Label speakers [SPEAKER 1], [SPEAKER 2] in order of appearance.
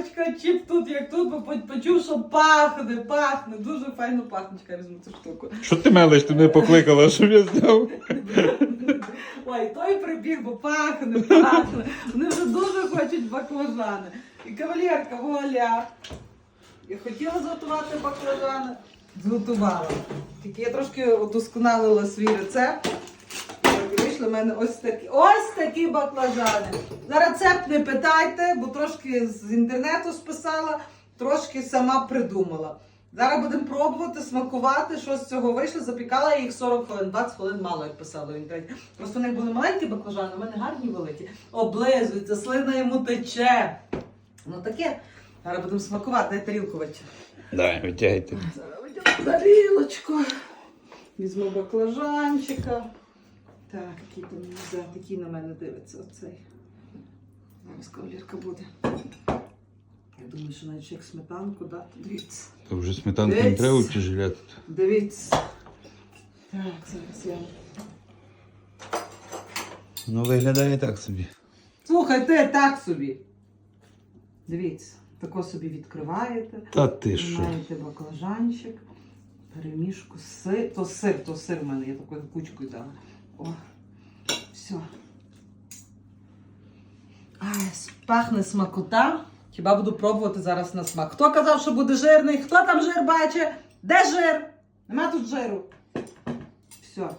[SPEAKER 1] Кавалерочка, чіп тут, як тут, бо почув, що пахне, пахне. Дуже файно пахне. Чекай, візьму цю штуку.
[SPEAKER 2] Що ти мелиш, ти мене покликала, щоб я зняв?
[SPEAKER 1] Ой, той прибіг, бо пахне, пахне. Вони вже дуже хочуть баклажани. І кавалерка, воля. Я хотіла зготувати баклажани, зготувала. Тільки я трошки удосконалила свій рецепт. Мене ось такі. Ось такі баклажани. За рецепт не питайте, бо трошки з інтернету списала, трошки сама придумала. Зараз будемо пробувати, смакувати, що з цього вийшло. Запікала я їх 40 хвилин, 20 хвилин мало, як писала в інтернеті. Просто в них були маленькі баклажани, у мене гарні великі. Облизуються, слина йому тече. Ну таке. Зараз будемо смакувати, дай тарілку витягну.
[SPEAKER 2] Дай, витягайте.
[SPEAKER 1] Зараз витягну тарілочку. Візьму баклажанчика. Так, який там взяв, який на мене дивиться оцей. Зараз кавалерка буде. Я думаю, що навіть як сметанку дати. Дивіться.
[SPEAKER 2] Та вже сметанку не треба утяжеляти.
[SPEAKER 1] Дивіться. Так, зараз я.
[SPEAKER 2] Ну, виглядає так собі.
[SPEAKER 1] Слухай, ти так собі. Дивіться, тако собі відкриваєте.
[SPEAKER 2] Та ти що?
[SPEAKER 1] Маєте баклажанчик, перемішку сир. То сир, то сир в мене, я такою кучкою дала. О, все. Ай, пахне смакота. Хіба буду пробувати зараз на смак. Хто казав, що буде жирний? Хто там жир бачить? Де жир? Нема тут жиру. Все.